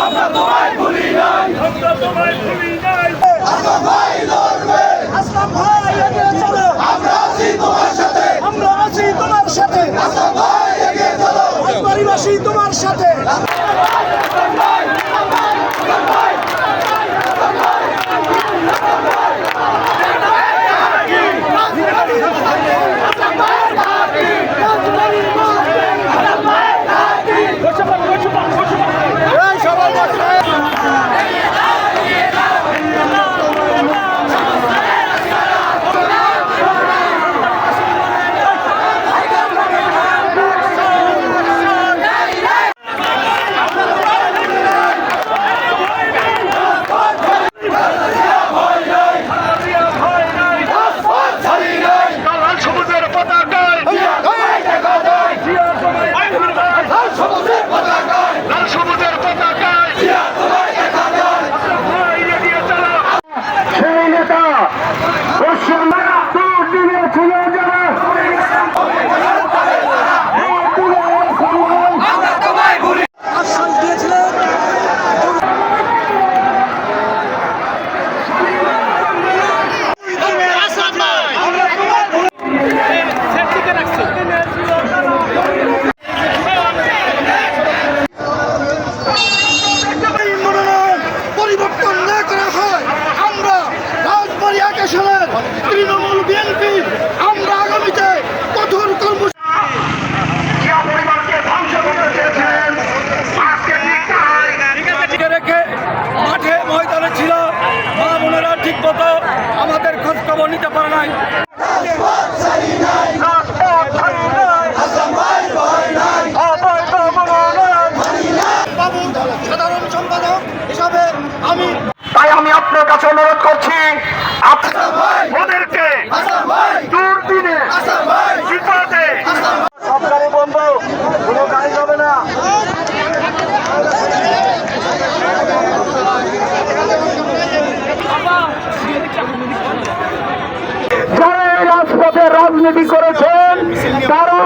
আমরা তোমায় ভুলি নাই আমরা তোমায় ভুলি নাই আমরা ভাই তোমার সাথে। আমরা নিতে পারে নাই। সাধারণ সম্পাদক হিসাবে আমি তাই আমি আপনার কাছে অনুরোধ করছি রাজপথে রাজনীতি করেছেন তারা